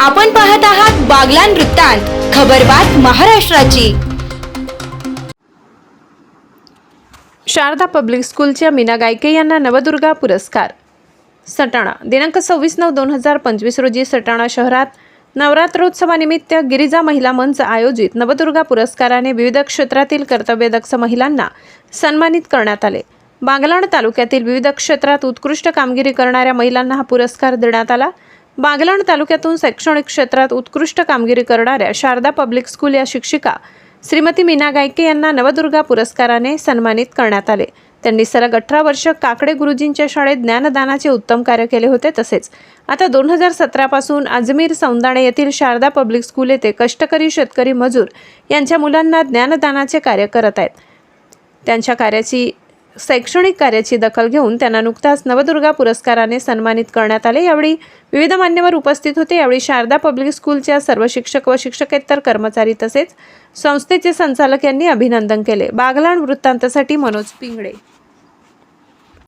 आपण पाहत आहात बागलान वृत्तांत खबरबात महाराष्ट्राची. शारदा पब्लिक स्कूलच्या मीना गायके यांना नवदुर्गा पुरस्कार. सटाणा दिनांक सव्वीस नऊ दोन हजार पंचवीस रोजी सटाणा शहरात नवरात्रोत्सवानिमित्त गिरिजा महिला मंच आयोजित नवदुर्गा पुरस्काराने विविध क्षेत्रातील कर्तव्यदक्ष महिलांना सन्मानित करण्यात आले. बागलाण तालुक्यातील विविध क्षेत्रात उत्कृष्ट कामगिरी करणाऱ्या महिलांना हा पुरस्कार देण्यात आला. बागलाण तालुक्यातून शैक्षणिक क्षेत्रात उत्कृष्ट कामगिरी करणाऱ्या शारदा पब्लिक स्कूल या शिक्षिका श्रीमती मीना गायके यांना नवदुर्गा पुरस्काराने सन्मानित करण्यात आले. त्यांनी सलग अठरा वर्ष काकडे गुरुजींच्या शाळेत ज्ञानदानाचे उत्तम कार्य केले होते तसेच आता दोन हजार सतरापासून अजमेर सौंदाणे येथील शारदा पब्लिक स्कूल येथे कष्टकरी शेतकरी मजूर यांच्या मुलांना ज्ञानदानाचे कार्य करत आहेत. त्यांच्या कार्याची शैक्षणिक कार्याची दखल घेऊन त्यांना नुकताच नवदुर्गा पुरस्काराने सन्मानित करण्यात आले. यावेळी विविध मान्यवर उपस्थित होते. यावेळी शारदा पब्लिक स्कूलच्या सर्व शिक्षक व शिक्षकेतर कर्मचारी तसेच संस्थेचे संचालक यांनी अभिनंदन केले. बागलाण वृत्तांतासाठी मनोज पिंगळे.